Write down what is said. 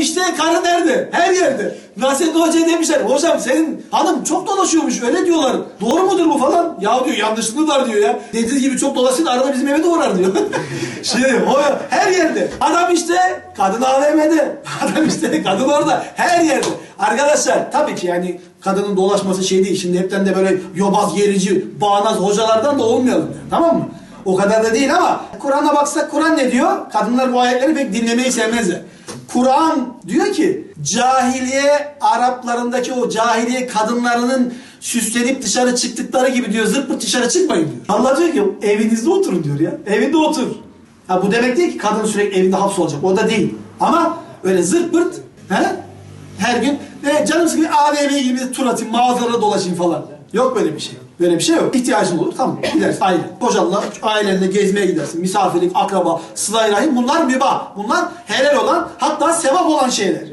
işte, karı nerede? Her yerde. Nasrettin Hoca'ya demişler, hocam senin hanım çok dolaşıyormuş, öyle diyorlar. Doğru mudur bu falan? Ya diyor, yanlışlığı var diyor ya. Dediği gibi çok dolaşsın, arada bizim eve de uğrar diyor. Şimdi o her yerde. Adam işte, kadın AVM'de. Adam işte, kadın orada. Her yerde. Arkadaşlar tabii ki yani kadının dolaşması şey değil. Şimdi hepten de böyle yobaz, yerici, bağnaz hocalardan da olmayalım. yani, Tamam mı? O kadar da değil ama Kur'an'a baksak Kur'an ne diyor? Kadınlar bu ayetleri pek dinlemeyi sevmezler. Kur'an diyor ki cahiliye Araplarındaki o cahiliye kadınlarının süslenip dışarı çıktıkları gibi diyor zırt dışarı çıkmayın diyor. Allah diyor ki evinizde oturun diyor ya. Evinde otur. Ha bu demek değil ki kadın sürekli evinde hapsolacak. O da değil. Ama öyle zırt pırt he? her gün ve canım sıkılıyor AVM'ye gibi bir tur atayım mağazalara dolaşayım falan. Yok böyle bir şey. Böyle bir şey yok. İhtiyacın olur tamam gidersin aile. Kocanla ailenle gezmeye gidersin. Misafirlik, akraba, sıla rahim bunlar mübah. Bunlar helal olan sevap olan şeyler.